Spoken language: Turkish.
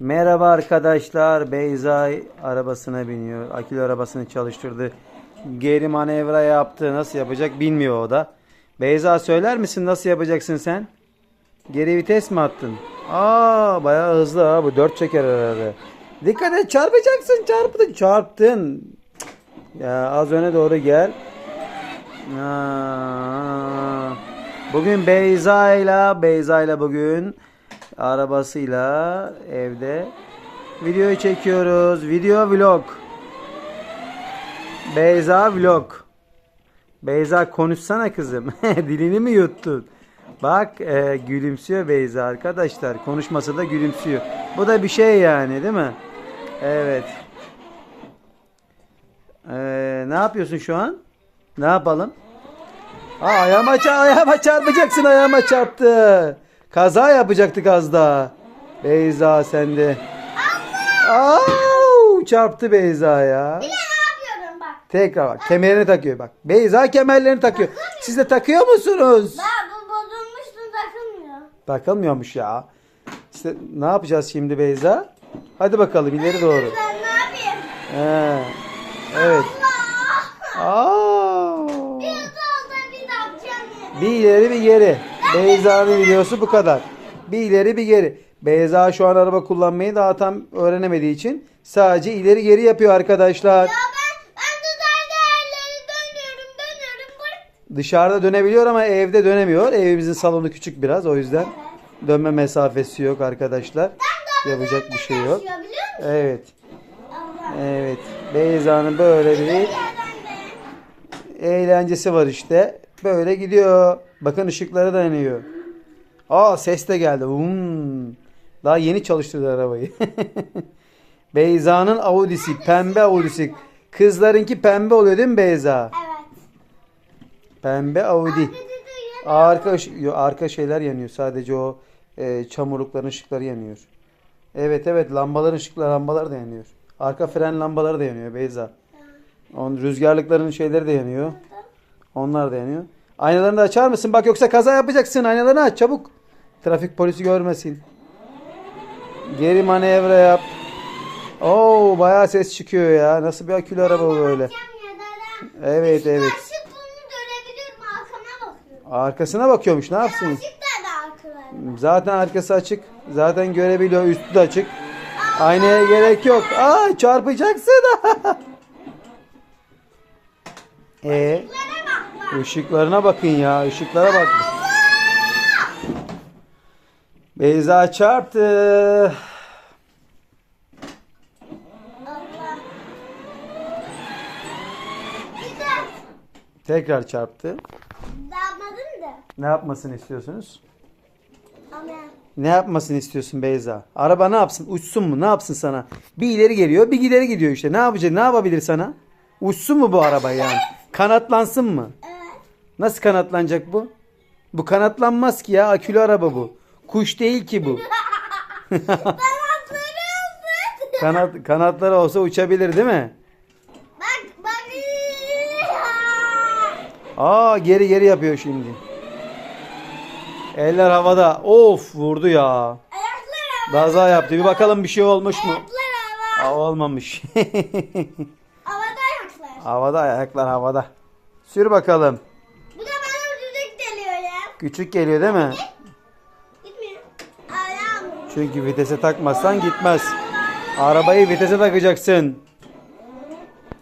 Merhaba arkadaşlar. Beyza arabasına biniyor. Akül arabasını çalıştırdı. Geri manevra yaptı. Nasıl yapacak bilmiyor o da. Beyza söyler misin nasıl yapacaksın sen? Geri vites mi attın? Aa bayağı hızlı ha bu. Dört çeker herhalde. Dikkat et çarpacaksın. Çarptın. Çarptın. Ya az öne doğru gel. Aa, bugün Beyza ile Beyza ile bugün arabasıyla evde videoyu çekiyoruz. Video vlog. Beyza vlog. Beyza konuşsana kızım. Dilini mi yuttun? Bak e, gülümsüyor Beyza arkadaşlar. Konuşmasa da gülümsüyor. Bu da bir şey yani değil mi? Evet. Ee, ne yapıyorsun şu an? Ne yapalım? Aa, ayağıma, ça- ayağıma çarpacaksın ayağıma çarptı. Kaza yapacaktık az daha. Beyza sende. Au, çarptı Beyza ya. Ne yapıyorum bak. Tekrar bak kemerini takıyor bak. Beyza kemerlerini takıyor. Siz de takıyor musunuz? Bak bu bozulmuştu takılmıyor. Takılmıyormuş ya. İşte ne yapacağız şimdi Beyza? Hadi bakalım ileri doğru. Ben ne yapayım? He. Evet. Allah! Aa. Bir olsa bir de yapacağım. Bir ileri bir geri. Beyza'nın videosu bu kadar. Bir ileri bir geri. Beyza şu an araba kullanmayı daha tam öğrenemediği için sadece ileri geri yapıyor arkadaşlar. Ya ben, ben dışarıda yerleri dönüyorum, dönüyorum. Bırak. Dışarıda dönebiliyor ama evde dönemiyor. Evimizin salonu küçük biraz o yüzden dönme mesafesi yok arkadaşlar. Yapacak bir şey yok. Evet. Evet. Beyza'nın böyle bir eğlencesi var işte. Böyle gidiyor. Bakın ışıkları da yanıyor. Aa ses de geldi. Hmm. Daha yeni çalıştırdı arabayı. Beyza'nın Audi'si. Pembe Audi'si. Kızlarınki pembe oluyor değil mi Beyza? Evet. Pembe Audi. Arka, yo, arka şeyler yanıyor. Sadece o e, çamurlukların ışıkları yanıyor. Evet evet lambaların ışıkları lambalar da yanıyor. Arka fren lambaları da yanıyor Beyza. On, rüzgarlıkların şeyleri de yanıyor. Onlar da yanıyor. Aynalarını da açar mısın? Bak yoksa kaza yapacaksın. Aynalarını aç çabuk. Trafik polisi görmesin. Geri manevra yap. Oo bayağı ses çıkıyor ya. Nasıl bir akülü araba bu böyle? Evet evet. Arkasına bakıyormuş. Ne yapsın? Zaten arkası açık. Zaten görebiliyor. Üstü de açık. Aynaya gerek yok. Aa çarpacaksın. e Işıklarına bakın ya. Işıklara bak. Beyza çarptı. Tekrar çarptı. damadım da. Ne yapmasını istiyorsunuz? Ama Ne yapmasını istiyorsun Beyza? Araba ne yapsın? Uçsun mu? Ne yapsın sana? Bir ileri geliyor, bir ileri gidiyor işte. Ne yapacak? Ne yapabilir sana? Uçsun mu bu araba yani? Kanatlansın mı? evet. Nasıl kanatlanacak bu? Bu kanatlanmaz ki ya. Akülü araba bu. Kuş değil ki bu. Kanat kanatları olsa uçabilir değil mi? Bak bak. Aa geri geri yapıyor şimdi. Eller havada. Of vurdu ya. Kaza yaptı. Bir bakalım bir şey olmuş mu? Ayaklar havada. Aa, olmamış. Havada ayaklar. havada ayaklar havada. Sür bakalım. Küçük geliyor değil mi? Gitmiyor. Çünkü vitese takmazsan gitmez. Arabayı vitese takacaksın.